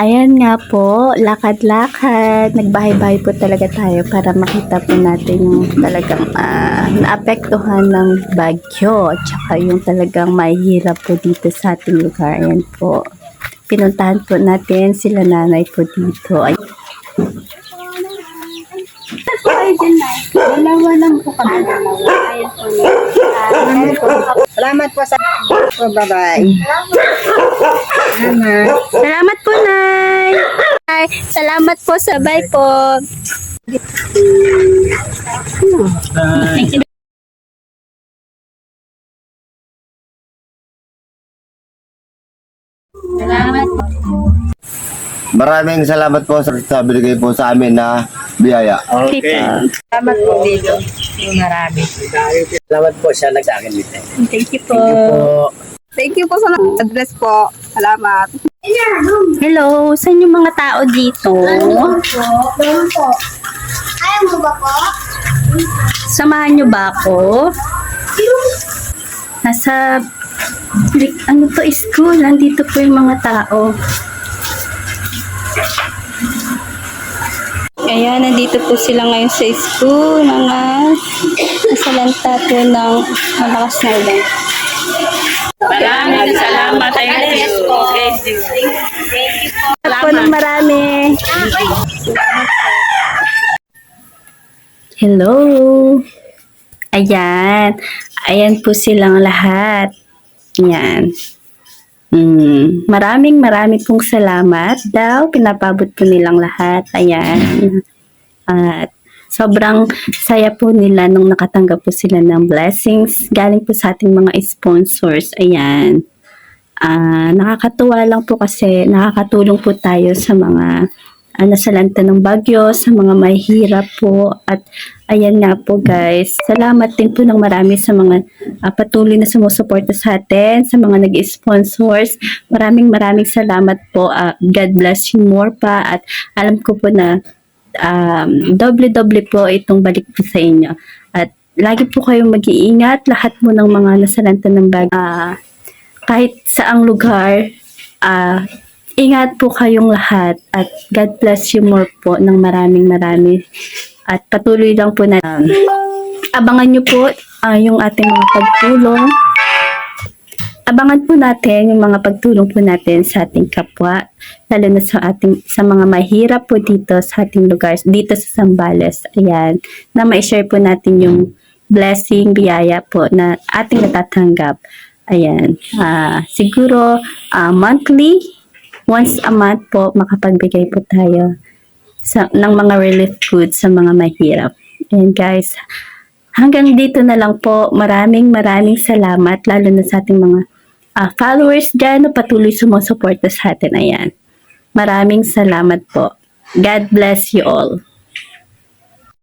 Ayan nga po, lakad-lakad. Nagbahay-bahay po talaga tayo para makita po natin yung talagang ah, naapektuhan ng bagyo. Tsaka yung talagang mahirap po dito sa ating lugar. Ayan po. Pinuntahan po natin sila nanay po dito. Ay-. Dalawa lang po kami. Dalawa. Ayan po. Salamat po sa. Bye-bye. Salamat. Salamat po, Nay. Ay, salamat po. Sabay po. Salamat po. Maraming salamat po sa, sa binigay po sa amin na biyaya. Okay. Salamat po dito. Marami. Salamat po siya nag sa akin dito. Thank you po. Po. Thank you po sa address po. Salamat. Hello, saan yung mga tao dito? Meron po. Ayaw mo ba po? Samahan nyo ba ako? Nasa, ano to, school. Nandito po yung mga tao. Ayan, nandito po sila ngayon sa school. Mga nasalanta po ng malakas na ulan. Maraming salamat. Thank you. Thank you. Salamat po ng marami. Hello. Ayan. Ayan po silang lahat. Ayan. Mm, maraming maraming pong salamat daw. Pinapabot po nilang lahat. Ayan. At sobrang saya po nila nung nakatanggap po sila ng blessings galing po sa ating mga sponsors. Ayan. Ah, nakakatuwa lang po kasi nakakatulong po tayo sa mga uh, nasalanta ng bagyo, sa mga mahirap po. At ayan nga po guys, salamat din po ng marami sa mga ah, patuloy na sumusuporta sa atin, sa mga nag-sponsors. Maraming maraming salamat po. Ah, God bless you more pa. At alam ko po na um, doble-doble po itong balik po sa inyo. At lagi po kayong mag-iingat, lahat mo ng mga nasalanta ng bagyo. Ah, kahit saang lugar, ah, ingat po kayong lahat at God bless you more po ng maraming marami. At patuloy lang po na um, abangan nyo po ah, yung ating mga pagtulong. Abangan po natin yung mga pagtulong po natin sa ating kapwa, lalo na sa ating sa mga mahirap po dito sa ating lugar, dito sa Sambales. Ayan, na ma-share po natin yung blessing, biyaya po na ating natatanggap. Ayan, ah, siguro ah, monthly, once a month po makapagbigay po tayo sa, ng mga relief goods sa mga mahirap. Ayan guys, hanggang dito na lang po. Maraming maraming salamat lalo na sa ating mga ah, followers dyan na patuloy sumusuporta sa atin. Ayan. Maraming salamat po. God bless you all.